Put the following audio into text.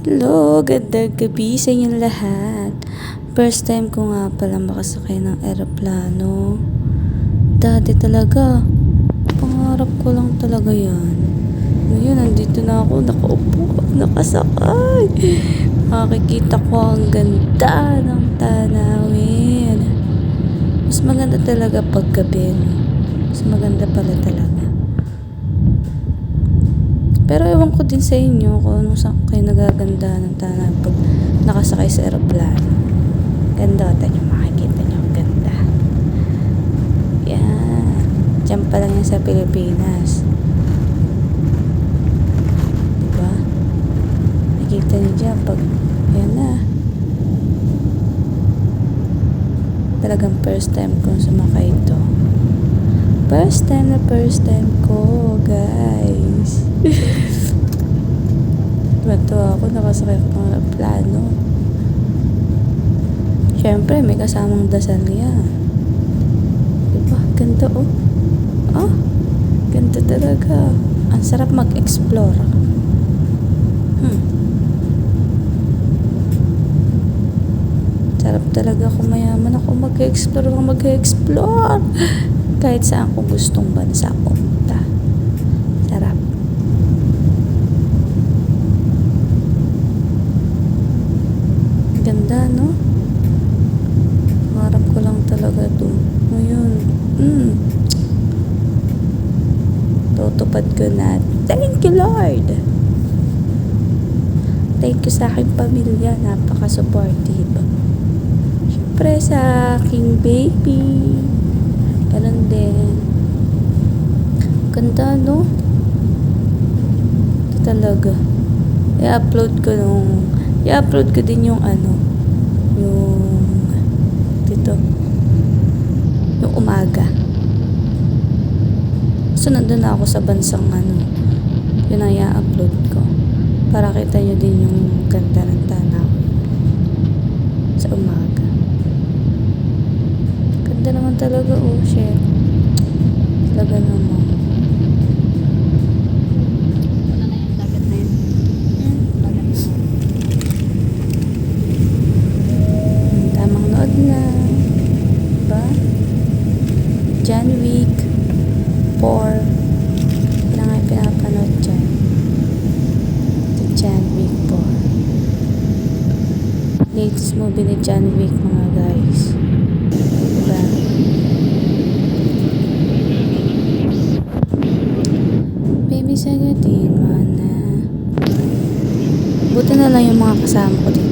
Hello, gandang gabi sa inyong lahat. First time ko nga pala makasakay ng eroplano. Dati talaga, pangarap ko lang talaga yan. Ngayon, nandito na ako, nakaupo, nakasakay. Makikita ko ang ganda ng tanawin. Mas maganda talaga pag gabi. Mas maganda pala talaga. Pero ewan ko din sa inyo kung anong saan kayo nagaganda ng tanawin pag nakasakay sa aeroplano. Ganda, tayo makikita nyo. Ganda. Yan. Diyan pa lang yan sa Pilipinas. Diba? Nakikita nyo dyan pag, yan na. Talagang first time kong sumakay. First time na first time ko, guys. Bato ako, nakasakay ko ng aeroplano. Siyempre, may kasamang dasal yan. Diba? Ganda oh. Ah, ganda talaga. Ang sarap mag-explore. Hmm. Sarap talaga kung mayaman ako mag-explore mag-explore. Kahit saan ko gustong bansa punta. Sarap. Ganda, no? Marap ko lang talaga to. Ngayon, mm. Tutupad ko na. Thank you, Lord! Thank you sa aking pamilya. Napaka-supportive. Siyempre sa aking baby. Ganun din. Ganda, no? Ito talaga. I-upload ko nung... I-upload ko din yung ano. Yung... Dito. Yung umaga. So, nandun na ako sa bansang ano. Yun ang i-upload ko. Para kita nyo din yung ganda ng tanaw. Sa umaga. Ganda naman talaga, oh, shit. Talaga naman. Wala na yung dagat na yun. Hmm. Dagat na. Hmm, Tamang nood na. Diba? John Wick 4. Yun ang nga pinapanood dyan. The John Wick 4. Latest movie ni John Wick mga guys. Diba? Baby sagatin mo na. Buti na lang yung mga kasama ko dito.